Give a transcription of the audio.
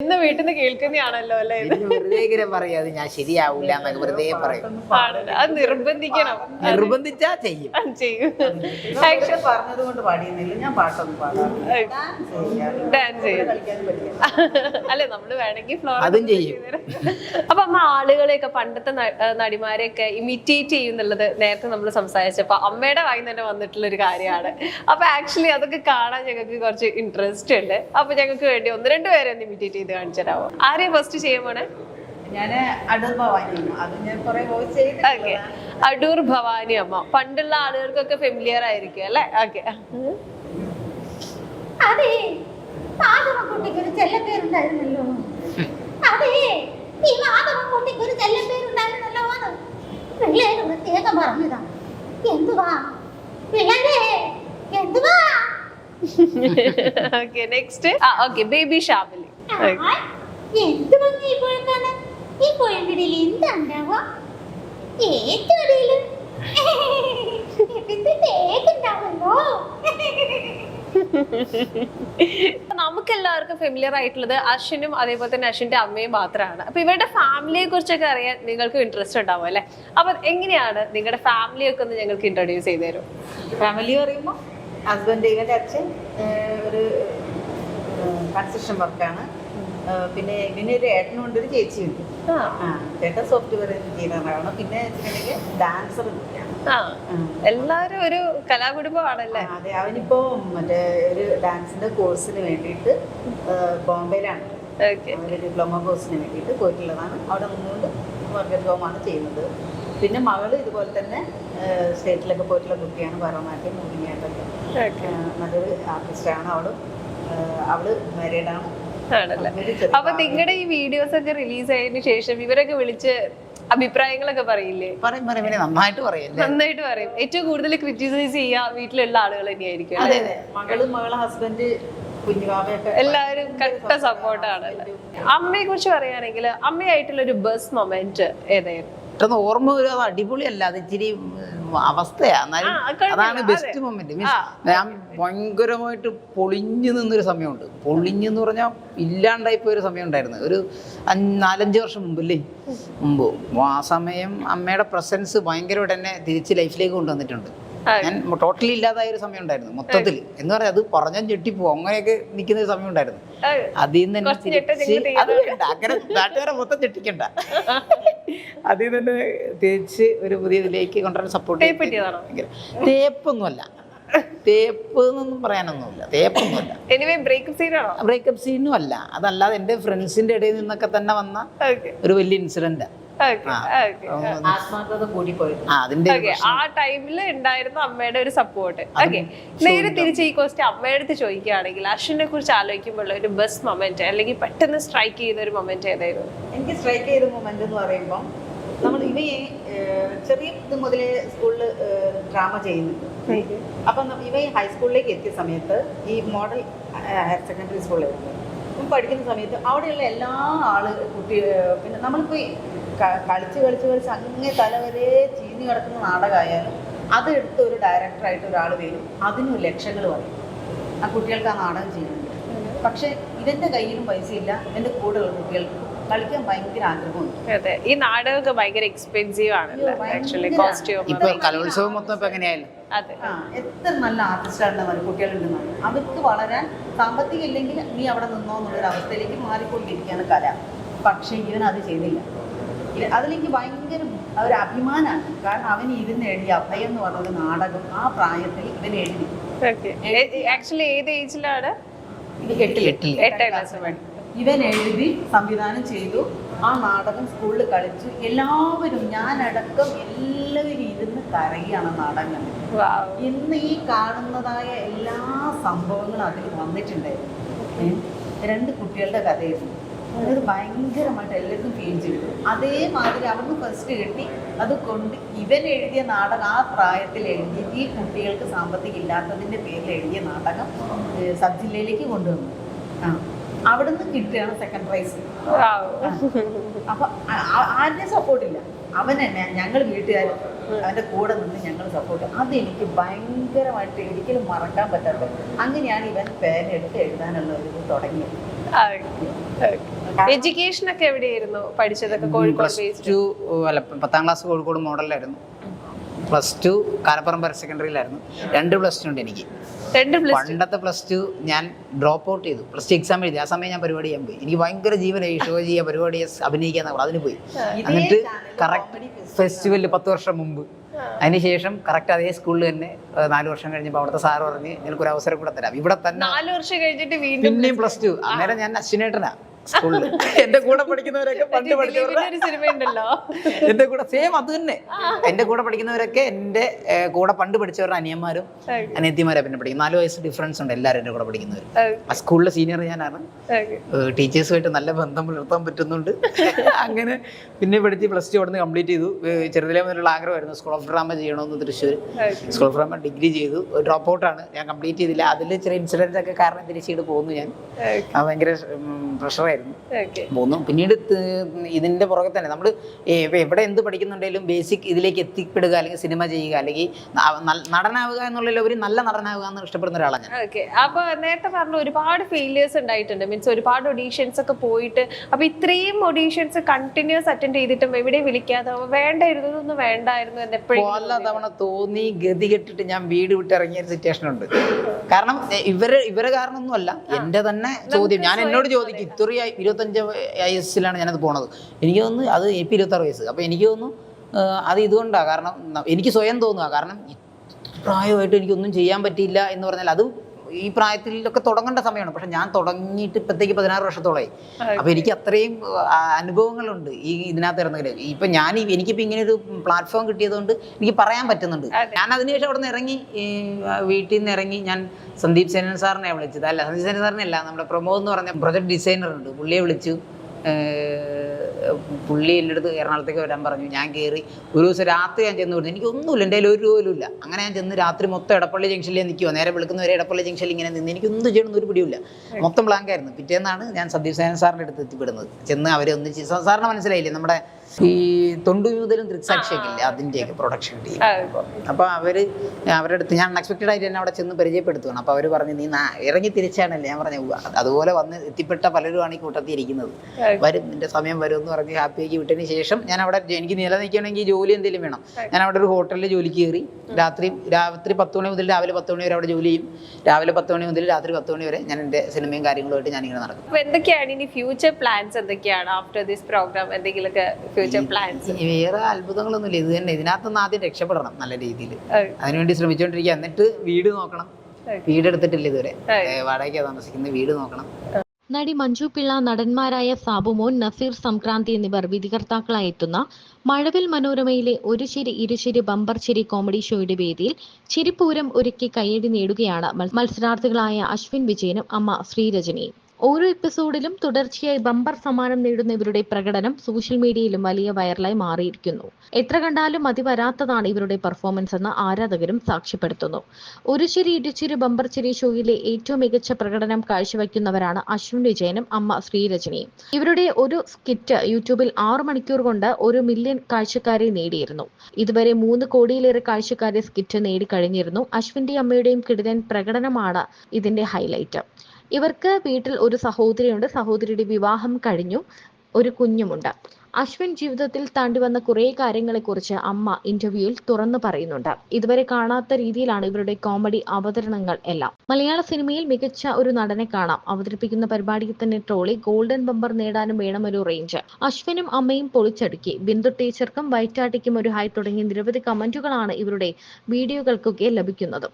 ഇന്ന് വീട്ടിൽ നിന്ന് കേൾക്കുന്നതാണല്ലോ അല്ലേ ഇത്? വെറുതെ ഇങ്ങനെ പറയും അത് ഞാൻ ശരിയാവൂല എന്നൊക്കെ വെറുതെ പറയും. ആണല്ലോ അത് നിർബന്ധിക്കണം. നിർബന്ധിച്ചാ ചെയ്യും. അത് ചെയ്യും. പറഞ്ഞത് കൊണ്ട് പാടിയുന്നില്ല ഞാൻ പാട്ടൊന്നും പാടാറില്ല. ഡാൻസ് ചെയ്യും. അല്ലെ നമ്മൾ വേണമെങ്കിൽ ഫ്ലോർ അതും ചെയ്യും. അപ്പൊ അമ്മ ആളുകളെയൊക്കെ പണ്ടത്തെ ന- ഏഹ് നടിമാരെയൊക്കെ ഇമിറ്റേറ്റ് ചെയ്യുന്നുള്ളത് നേരത്തെ നമ്മൾ സംസാരിച്ചപ്പോ അമ്മയുടെ വായി തന്നെ വന്നിട്ടുള്ള ഒരു കാര്യമാണ്. അപ്പൊ ആക്ച്വലി അതൊക്കെ കാണാൻ ഞങ്ങൾക്ക് കുറച്ച് ഇൻട്രസ്റ്റ് ഉണ്ട്. അപ്പൊ ഞങ്ങൾക്ക് വേണ്ടി ഒന്ന് രണ്ട് പേരെ ഒന്ന് ഇമിറ്റേറ്റ് ചെയ്ത് കാണിച്ചു തരാമോ ആരെയും ഫസ്റ്റ് ചെയ്യാൻ പോണേ? അടൂർ ഓക്കെ ഭവാനി അമ്മ. പണ്ടുള്ള ആളുകൾക്കൊക്കെ ഫെമിലിയർ ആയിരിക്കും അല്ലെ? ഓക്കെ അതെ. മാധവൻകുട്ടിക്ക് ഒരു ചെല്ലപ്പേരുണ്ടായിരുന്നല്ലോ അതെ. ഈ മാധവൻകുട്ടിക്ക് ഒരു ചെല്ലപ്പേരുണ്ടായിരുന്നല്ലോ എന്ന് പിള്ളേര് പ്രത്യേകം പറഞ്ഞതാ. എന്തുവാ? പിള്ളേരെ എന്തുവാ? ഓക്കെ നെക്സ്റ്റ് ആ ഓക്കെ ബേബി ഷാമിലി എന്ത് ഭംഗി ഈ നമുക്ക് എല്ലാവർക്കും ഫെമിലിയർ ആയിട്ടുള്ളത് അശ്വിനും അതേപോലെ തന്നെ അശ്വിന്റെ അമ്മയും മാത്രമാണ് അപ്പൊ ഇവരുടെ ഫാമിലിയെ കുറിച്ചൊക്കെ അറിയാൻ നിങ്ങൾക്ക് ഇൻട്രസ്റ്റ് ഉണ്ടാവും അല്ലെ? അപ്പൊ എങ്ങനെയാണ് നിങ്ങളുടെ ഫാമിലിയൊക്കെ ഒന്ന് ഞങ്ങൾക്ക് ഇൻട്രൊഡ്യൂസ് ചെയ്തു തരും? ഫാമിലി പറയുമ്പോൾ ഹസ്ബൻഡ് ഇവന്റെ അച്ഛൻ ഒരു കൺസ്ട്രക്ഷൻ വർക്കാണ് പിന്നെ ഇതിന് ഒരു ഏട്ടനുണ്ട് ഒരു ചേച്ചിയുണ്ട് ചേട്ടൻ സോഫ്റ്റ്വെയർ എഞ്ചിനീയറാണ് പിന്നെ ഡാൻസർ എല്ലാരും ഒരു കലാകുടുംബമാണല്ലേ? അതെ. അവനിപ്പോ മറ്റേ ഒരു ഡാൻസിന്റെ കോഴ്സിന് വേണ്ടിയിട്ട് ബോംബെയിലാണ്. ഡിപ്ലോമ കോഴ്സിന് വേണ്ടിയിട്ട് പോയിട്ടുള്ളതാണ്. അവിടെ നിന്നുകൊണ്ട് വർക്ക് ഹോമാണ് ചെയ്യുന്നത്. പിന്നെ മകൾ ഇതുപോലെ തന്നെ സ്റ്റേറ്റിലൊക്കെ പോയിട്ടുള്ള കുട്ടിയാണ്. ഭരതനാട്യം മോഹിനിയാട്ടൊക്കെ നല്ലൊരു ആർട്ടിസ്റ്റാണ് അവളും അവൾ മാരീഡാണ് ആണല്ലേ? അപ്പൊ നിങ്ങളുടെ ഈ വീഡിയോസ് ഒക്കെ റിലീസ് ആയതിന് ശേഷം ഇവരൊക്കെ വിളിച്ച് അഭിപ്രായങ്ങളൊക്കെ പറയില്ലേ? പറയും പറയും. പിന്നെ നന്നായിട്ട് പറയല്ലേ നന്നായിട്ട് പറയും. ഏറ്റവും കൂടുതൽ ക്രിറ്റിസൈസ് ചെയ്യാ വീട്ടിലുള്ള ആളുകൾ തന്നെയായിരിക്കും അതെ മകൾ മകളെ ഹസ്ബൻഡ് എല്ലാവരും കട്ട സപ്പോർട്ടാണ് അമ്മയെ കുറിച്ച് പറയുകയാണെങ്കിൽ അമ്മയായിട്ടുള്ള ഒരു ബസ് മൊമെന്റ് ഏതായിരുന്നു? പെട്ടെന്ന് ഓർമ്മ വരും. അത് അടിപൊളിയല്ല. അത് ഇച്ചിരി ഉം, അവസ്ഥയാ എന്നാലും ആ, കുഴപ്പമില്ല, അതാണ് ബെസ്റ്റ് മൊമെന്റ് മീൻസ് ഞാൻ ഭയങ്കരമായിട്ട് പൊളിഞ്ഞു നിന്നൊരു സമയമുണ്ട്. പൊളിഞ്ഞു എന്ന് പറഞ്ഞാൽ ഇല്ലാണ്ടായി പോയൊരു സമയം ഉണ്ടായിരുന്നു ഒരു നാലഞ്ച് വർഷം മുമ്പല്ലേ മുമ്പ്. ആ സമയം അമ്മയുടെ പ്രസൻസ് ഭയങ്കരമായിട്ട് എന്നെ തിരിച്ച് ലൈഫിലേക്ക് കൊണ്ടുവന്നിട്ടുണ്ട്. ഞാൻ ടോട്ടലി ഇല്ലാതായ ഒരു സമയം ഉണ്ടായിരുന്നു മൊത്തത്തിൽ എന്ന് പറഞ്ഞാൽ അത് പറഞ്ഞാൽ ഞെട്ടിപ്പോ അങ്ങനെയൊക്കെ നിൽക്കുന്ന ഒരു സമയം ഉണ്ടായിരുന്നു അതിൽ നിന്ന് തന്നെ തിരിച്ച് അത് വേണ്ട അങ്ങനെ നാട്ടുകാരെ മൊത്തം ഞെട്ടിക്കണ്ട. അതിൽ നിന്ന് തിരിച്ച് ഒരു പുതിയ ഇതിലേക്ക് കൊണ്ടുവരാൻ സപ്പോർട്ട്? തേപ്പൊന്നുമല്ല. തേപ്പ് എന്നൊന്നും പറയാനൊന്നുമില്ല. തേപ്പൊന്നുമില്ല. ബ്രേക്കപ്പ് സീനും അല്ല. അതല്ലാതെ എന്റെ ഫ്രണ്ട്സിന്റെ ഇടയിൽ നിന്നൊക്കെ തന്നെ വന്ന ഒരു വലിയ ഇൻസിഡന്റ് ആ. അതിന്റെ ഒരു ആ ടൈമിൽ ഉണ്ടായിരുന്ന അമ്മയുടെ ഒരു സപ്പോർട്ട് ഓക്കെ നേരെ തിരിച്ച് ഈ ക്വസ്റ്റ് അമ്മയുടെ അടുത്ത് ചോദിക്കുകയാണെങ്കിൽ അശ്വിനെ കുറിച്ച് ആലോചിക്കുമ്പോൾ ഒരു ബസ് മൊമെന്റ് അല്ലെങ്കിൽ പെട്ടെന്ന് സ്ട്രൈക്ക് ചെയ്ത ഒരു മൊമെന്റ് ഏതായിരുന്നു? എനിക്ക് സ്ട്രൈക്ക് ചെയ്ത മൊമെന്റ് എന്ന് പറയുമ്പോൾ നമ്മൾ ഇവയെ ചെറിയ ഇത് മുതലേ സ്കൂളിൽ ഡ്രാമ ചെയ്യുന്നുണ്ട്. അപ്പം ഇവയെ ഇവ ഹൈസ്കൂളിലേക്ക് എത്തിയ സമയത്ത് ഈ മോഡൽ ഹയർ സെക്കൻഡറി സ്കൂളിലായിരുന്നു പഠിക്കുന്ന സമയത്ത് അവിടെയുള്ള എല്ലാ ആൾ കുട്ടി പിന്നെ നമ്മളിപ്പോൾ ക- കളിച്ച് കളിച്ച് കളിച്ച് അങ്ങേ തല വരെ ചീഞ്ഞു കിടക്കുന്ന നാടകമായാലും അതെടുത്ത് ഒരു ഡയറക്ടറായിട്ട് ഒരാൾ വരും. അതിനും ലക്ഷങ്ങൾ പറയും. ആ കുട്ടികൾക്ക് ആ നാടകം ചെയ്യുന്നുണ്ട്. പക്ഷെ ഇവന്റെ കയ്യിലും പൈസ പൈസയില്ല ഇവന്റെ കൂടെയുള്ള കുട്ടികൾക്ക് കളിക്കാൻ ഭയങ്കര ആഗ്രഹമുണ്ട്. അതെ. ഈ നാടകമൊക്കെ ഭയങ്കര എക്സ്പെൻസീവ് ആണല്ലോ ആക്ച്വലി കോസ്റ്റ്യൂം ഇപ്പൊ കലോത്സവം മൊത്തം ഇപ്പൊ എങ്ങനെയായാലും അതെ. ആ എത്ര നല്ല ആർട്ടിസ്റ്റാണ് കുട്ടികളുണ്ടെന്നാണ്. അവർക്ക് വളരാൻ സാമ്പത്തികം ഇല്ലെങ്കിൽ നീ അവിടെ നിന്നോ എന്നുള്ളൊരു അവസ്ഥയിലേക്ക് മാറിക്കൊണ്ടിരിക്കുകയാണ് കല. പക്ഷേ ഇവൻ അത് ചെയ്തില്ല. അതിലെനിക്ക് ഭയങ്കര ഒരു അഭിമാനമാണ് കാരണം അവൻ ഇരുന്ന് എഴുതിയ അഭയം എന്ന് പറഞ്ഞ ഒരു നാടകം ആ പ്രായത്തിൽ ഇവൻ എഴുതി. ആക്ച്വലി ഏത് ഏജിലാണ്? ഇത് എട്ടിൽ എട്ടിൽ. എട്ടാം ക്ലാസ് ഇവൻ എഴുതി സംവിധാനം ചെയ്തു ആ നാടകം സ്കൂളിൽ കളിച്ചു. എല്ലാവരും ഞാനടക്കം എല്ലാവരും ഇരുന്ന് കരയാണ് നാടകം. വാവ് ഇന്ന് ഈ കാണുന്നതായ എല്ലാ സംഭവങ്ങളും അതിൽ വന്നിട്ടുണ്ടായിരുന്നു. രണ്ട് കുട്ടികളുടെ കഥയായിരുന്നു. അത് ഭയങ്കരമായിട്ട് എല്ലാവർക്കും ഫീൽ ചെയ്തു. അതേമാതിരി അവർക്ക് ഫസ്റ്റ് കിട്ടി. അത് കൊണ്ട് ഇവൻ എഴുതിയ നാടകം ആ പ്രായത്തിൽ എഴുതി ഈ കുട്ടികൾക്ക് സാമ്പത്തികം ഇല്ലാത്തതിന്റെ പേരിൽ എഴുതിയ നാടകം സബ് ജില്ലയിലേക്ക് കൊണ്ടുവന്നു. ആ അവിടുന്ന് കിട്ടുകയാണ് സെക്കൻഡ് പ്രൈസ് അപ്പൊ ആരുടെ സപ്പോർട്ടില്ല അവൻ തന്നെ ഞങ്ങൾ വീട്ടുകാർ അവന്റെ കൂടെ നിന്ന് ഞങ്ങൾ സപ്പോർട്ട് അതെനിക്ക് ഭയങ്കരമായിട്ട് ഒരിക്കലും മറക്കാൻ പറ്റാത്ത. അങ്ങനെയാണ് ഇവൻ പേരെടുത്ത് എഴുതാനുള്ള ഒരു തുടങ്ങിയത്. എഡ്യൂക്കേഷൻ ഒക്കെ എവിടെയായിരുന്നു പഠിച്ചതൊക്കെ കോഴിക്കോട് പ്ലസ് ബേസ്ഡ് ടു അല്ല പത്താം ക്ലാസ് കോഴിക്കോട് മോഡലിലായിരുന്നു പ്ലസ് ടു കാലപ്പുറം ഹയർ സെക്കൻഡറിയിലായിരുന്നു രണ്ട് പ്ലസ് ടു ഉണ്ട് എനിക്ക്. രണ്ട് പ്ലസ് പണ്ടത്തെ പ്ലസ് ടു ഞാൻ ഡ്രോപ്പ് ഔട്ട് ചെയ്തു. പ്ലസ് ടു എക്സാം എഴുതി. ആ സമയം ഞാൻ പരിപാടി ചെയ്യാൻ പോയി. എനിക്ക് ഭയങ്കര ജീവനായി ഷോ ചെയ്യുക പരിപാടി അഭിനയിക്കാൻ അതിന് പോയി. എന്നിട്ട് കറക്റ്റ് ഫെസ്റ്റിവലിൽ പത്ത് വർഷം മുമ്പ്. അതിനുശേഷം കറക്റ്റ് അതേ സ്കൂളിൽ തന്നെ നാല് വർഷം കഴിഞ്ഞപ്പോൾ അവിടുത്തെ സാർ പറഞ്ഞ് നിനക്കൊരു അവസരം കൂടെ തരാം. ഇവിടെ തന്നെ നാല് വർഷം കഴിഞ്ഞിട്ട് വീണ്ടും പിന്നെയും പ്ലസ് ടു അന്നേരം ഞാൻ അശ്വിനേട്ടനാ. സ്കൂളിൽ എന്റെ കൂടെ പഠിക്കുന്നവരൊക്കെ പണ്ട് പഠിച്ചവരുണ്ടല്ലോ ഒരു സിനിമ ഉണ്ടല്ലോ. എന്റെ കൂടെ സെയിം അത് തന്നെ. എന്റെ കൂടെ പഠിക്കുന്നവരൊക്കെ എന്റെ കൂടെ പണ്ട് പഠിച്ചവരുടെ അനിയന്മാരും അനിയത്തിമാരെ പിന്നെ പഠിക്കും. നാല് വയസ്സ് ഡിഫറൻസ് ഉണ്ട് എല്ലാവരും എന്റെ കൂടെ പഠിക്കുന്നവർ ആ സ്കൂളിലെ സീനിയർ ഞാനാണ്. ടീച്ചേഴ്സുമായിട്ട് നല്ല ബന്ധം പുലർത്താൻ പറ്റുന്നുണ്ട്. അങ്ങനെ പിന്നെ പഠിച്ച് പ്ലസ് ടു അവിടുന്ന് കംപ്ലീറ്റ് ചെയ്തു. ചെറുതിലെ മുതലുള്ള ആഗ്രഹമായിരുന്നു സ്കൂൾ ഓഫ് ഡ്രാമ ചെയ്യണമെന്ന് Thrissur school of drama degree ചെയ്തു. ഡ്രോപ്പ് ഔട്ടാണ് ഞാൻ കംപ്ലീറ്റ് ചെയ്തില്ല. അതിൽ ചെറിയ ഇൻസിഡൻസ് ഒക്കെ കാരണം തിരിച്ചിട്ട് പോകുന്നു ഞാൻ. അത് ഭയങ്കര പ്രഷറായിരുന്നു ഓക്കെ പോന്നു പിന്നീട് ഇതിന്റെ ഇതിന്റെ പുറകെ തന്നെ നമ്മൾ എവിടെ എന്ത് പഠിക്കുന്നുണ്ടെങ്കിലും ബേസിക് ഇതിലേക്ക് എത്തിപ്പെടുക അല്ലെങ്കിൽ സിനിമ ചെയ്യുക അല്ലെങ്കിൽ നടനാവുക എന്നുള്ള ഒരു നല്ല നടനാവുക എന്ന് ഇഷ്ടപ്പെടുന്ന ഒരാളാണ് ഞാൻ. ഓക്കെ അപ്പൊ നേരത്തെ പറഞ്ഞ ഒരുപാട് ഫെയിലിയേഴ്സ് ഉണ്ടായിട്ടുണ്ട്. മീൻസ് ഒരുപാട് ഒഡീഷൻസ് ഒക്കെ പോയിട്ട് അപ്പൊ ഇത്രയും ഒഡീഷൻസ് കണ്ടിന്യൂസ് അറ്റൻഡ് ചെയ്തിട്ടും എവിടെയും വിളിക്കാതെ "അവ വേണ്ടായിരുന്നു ഇതൊന്നും വേണ്ടായിരുന്നു എന്ന് എപ്പോഴും പല തവണ തോന്നി ഗതി കെട്ടിട്ട് ഞാൻ വീട് വിട്ടിറങ്ങിയ ഒരു സിറ്റുവേഷൻ ഉണ്ട്. കാരണം ഇവർ ഇവരെ കാരണമൊന്നുമല്ല. എന്റെ തന്നെ ചോദ്യം. ഞാൻ എന്നോട് ചോദിക്കും ഇത്രയും ഇരുപത്തഞ്ച് വയസ്സിലാണ് ഞാനത് പോണത്. എനിക്ക് തോന്നുന്നു അത് ഇപ്പം ഇരുപത്താറ് വയസ്സ്. അപ്പോൾ എനിക്ക് തോന്നുന്നു അത് ഇതുകൊണ്ടാണ് കാരണം എനിക്ക് സ്വയം തോന്നുക കാരണം പ്രായമായിട്ട് എനിക്കൊന്നും ചെയ്യാൻ പറ്റിയില്ല എന്ന് പറഞ്ഞാൽ അത് ഈ പ്രായത്തിലൊക്കെ തുടങ്ങേണ്ട സമയമാണ്. പക്ഷെ ഞാൻ തുടങ്ങിയിട്ട് ഇപ്പോഴത്തേക്ക് പതിനാറ് വർഷത്തോളമായി അപ്പൊ എനിക്ക് അത്രയും അനുഭവങ്ങളുണ്ട് ഈ ഇതിനകത്ത് ഇറങ്ങൽ. ഇപ്പൊ ഞാൻ എനിക്കിപ്പോ ഇങ്ങനെ ഒരു പ്ലാറ്റ്ഫോം കിട്ടിയതുകൊണ്ട് എനിക്ക് പറയാൻ പറ്റുന്നുണ്ട്. ഞാൻ അതിനുശേഷം അവിടെ നിന്ന് ഇറങ്ങി വീട്ടിൽ നിന്ന് ഇറങ്ങി ഞാൻ സന്ദീപ് സേനൻ സാറിനെ വിളിച്ചത്. അല്ല സന്ദീപ് സേനൻ സാറിനെ അല്ല നമ്മുടെ പ്രമോദ് എന്ന് പറഞ്ഞ പ്രൊജക്ട് ഡിസൈനർ ഉണ്ട്. പുള്ളിയെ വിളിച്ചു. പുള്ളി എന്റെ അടുത്ത് എറണാകുളത്തേക്ക് വരാൻ പറഞ്ഞു. ഞാൻ കയറി ഒരു ദിവസം രാത്രി ഞാൻ ചെന്ന് വിടുന്നു എനിക്കൊന്നുമില്ല എന്റെ കയ്യിൽ ഒരു പോലും ഇല്ല അങ്ങനെ ഞാൻ ചെന്ന് രാത്രി മൊത്തം എടപ്പള്ളി ജംഗ്ഷനിൽ നിൽക്കുമോ നേരെ വിളിക്കുന്നവരെ എടപ്പള്ളി ജംഗ്ഷനിൽ ഇങ്ങനെ നിന്ന് എനിക്ക് ഒന്നും ചെയ്യണമെന്ന് ഒരു പിടിയില്ല മൊത്തം ബ്ലാങ്ക് ആയിരുന്നു. പിറ്റേന്നാണ് ഞാൻ സന്ദീപ് സേനൻ സാറിന്റെ അടുത്ത് എത്തിപ്പെടുന്നത്. ചെന്ന് അവരെ ഒന്നിച്ച് സാറിന് മനസ്സിലായില്ലേ? നമ്മുടെ ഈ തൊണ്ടു മുതലും ദൃക്സാക്ഷിയൊക്കെ ഇല്ലേ? അതിന്റെയൊക്കെ പ്രൊഡക്ഷൻ ടീം അപ്പോൾ അവർ അവരുടെ അടുത്ത് ഞാൻ അൺഎക്സ്പെക്റ്റഡ് ആയിട്ട് എന്നെ അവിടെ ചെന്ന് പരിചയപ്പെടുത്തുകയാണ് അപ്പോൾ അവർ പറഞ്ഞു നീ നാ- ഇറങ്ങി തിരിച്ചാണല്ലേ? ഞാൻ പറഞ്ഞു അതുപോലെ വന്ന് എത്തിപ്പെട്ട പലരുമാണ് ഈ കൂട്ടത്തിൽ ഇരിക്കുന്നത്. വരും നിന്റെ സമയം വരും. എന്ന് പറഞ്ഞ് ഹാപ്പിയാക്കി വിട്ടതിന് ശേഷം ഞാൻ അവിടെ എനിക്ക് നിലനിൽക്കണമെങ്കിൽ ജോലി എന്തെങ്കിലും വേണം. ഞാൻ അവിടെ ഒരു ഹോട്ടലിൽ ജോലിക്ക് കയറി രാത്രി രാത്രി പത്ത് മണി മുതൽ രാവിലെ പത്ത് മണി വരെ അവിടെ ജോലി ചെയ്യും. രാവിലെ പത്ത് മണി മുതൽ രാത്രി പത്ത് മണി വരെ ഞാൻ എന്റെ സിനിമയും കാര്യങ്ങളുമായിട്ട് ഞാൻ ഇങ്ങനെ നടക്കും എന്തൊക്കെയാണ് ഇനി ഫ്യൂച്ചർ പ്ലാൻസ് എന്തൊക്കെയാണ് ആഫ്റ്റർ ദിസ് പ്രോഗ്രാം എന്തെങ്കിലുമൊക്കെ ഫ്യൂച്ചർ പ്ലാൻസ് വേറെ അത്ഭുതങ്ങളൊന്നുമില്ല. ഇത് തന്നെ. ഇതിനകത്തുനിന്ന് ആദ്യം രക്ഷപ്പെടണം നല്ല രീതിയിൽ. അതിനുവേണ്ടി ശ്രമിച്ചുകൊണ്ടിരിക്കുക എന്നിട്ട് വീട് നോക്കണം. വീട് എടുത്തിട്ടില്ല ഇതുവരെ. വാടകയ്ക്കാണ് താമസിക്കുന്നത്. വീട് നോക്കണം. നടി മഞ്ജു പിള്ള നടന്മാരായ സാബുമോൻ നസീർ സംക്രാന്തി എന്നിവർ വിധികർത്താക്കളായി എത്തുന്ന മഴവിൽ മനോരമയിലെ ഒരു ചിരി ഇരുചിരി ബമ്പർ ചിരി കോമഡി ഷോയുടെ വേദിയിൽ ചിരിപ്പൂരം ഒരുക്കി കയ്യടി നേടുകയാണ് മത്സരാർത്ഥികളായ അശ്വിൻ വിജയനും അമ്മ ശ്രീരജനിയും. ഓരോ എപ്പിസോഡിലും തുടർച്ചയായി ബമ്പർ സമ്മാനം നേടുന്ന ഇവരുടെ പ്രകടനം സോഷ്യൽ മീഡിയയിലും വലിയ വൈറലായി മാറിയിരിക്കുന്നു. എത്ര കണ്ടാലും മതി വരാത്തതാണ് ഇവരുടെ പെർഫോമൻസ് എന്ന് ആരാധകരും സാക്ഷ്യപ്പെടുത്തുന്നു. ഒരു ചിരി ഇടിച്ചിരി ബമ്പർ ചിരി ഷോയിലെ ഏറ്റവും മികച്ച പ്രകടനം കാഴ്ചവെക്കുന്നവരാണ് അശ്വിൻ വിജയനും അമ്മ ശ്രീരജനിയും ഇവരുടെ ഒരു സ്കിറ്റ് യൂട്യൂബിൽ ആറു മണിക്കൂർ കൊണ്ട് ഒരു മില്യൺ കാഴ്ചക്കാരെ നേടിയിരുന്നു. ഇതുവരെ മൂന്ന് കോടിയിലേറെ കാഴ്ചക്കാരെ സ്കിറ്റ് നേടിക്കഴിഞ്ഞിരുന്നു. അശ്വിന്റെ അമ്മയുടെയും കിടിലൻ പ്രകടനമാണ് ഇതിന്റെ ഹൈലൈറ്റ് ഇവർക്ക് വീട്ടിൽ ഒരു സഹോദരിയുണ്ട്. സഹോദരിയുടെ വിവാഹം കഴിഞ്ഞു. ഒരു കുഞ്ഞുമുണ്ട്. അശ്വിൻ ജീവിതത്തിൽ താണ്ടി വന്ന കുറേ കാര്യങ്ങളെക്കുറിച്ച് അമ്മ ഇന്റർവ്യൂവിൽ തുറന്നു പറയുന്നുണ്ട്. ഇതുവരെ കാണാത്ത രീതിയിലാണ് ഇവരുടെ കോമഡി അവതരണങ്ങൾ എല്ലാം. മലയാള സിനിമയിൽ മികച്ച ഒരു നടനെ കാണാം. അവതരിപ്പിക്കുന്ന പരിപാടിയിൽ തന്നെ ട്രോളി ഗോൾഡൻ ബമ്പർ നേടാനും വേണം ഒരു റേഞ്ച് അശ്വിനും അമ്മയും പൊളിച്ചടുക്കി. ബിന്ദു ടീച്ചർക്കും വൈറ്റാട്ടിക്കും ഒരു ഹൈ തുടങ്ങി നിരവധി കമന്റുകളാണ് ഇവരുടെ വീഡിയോകൾക്കൊക്കെ ലഭിക്കുന്നത്.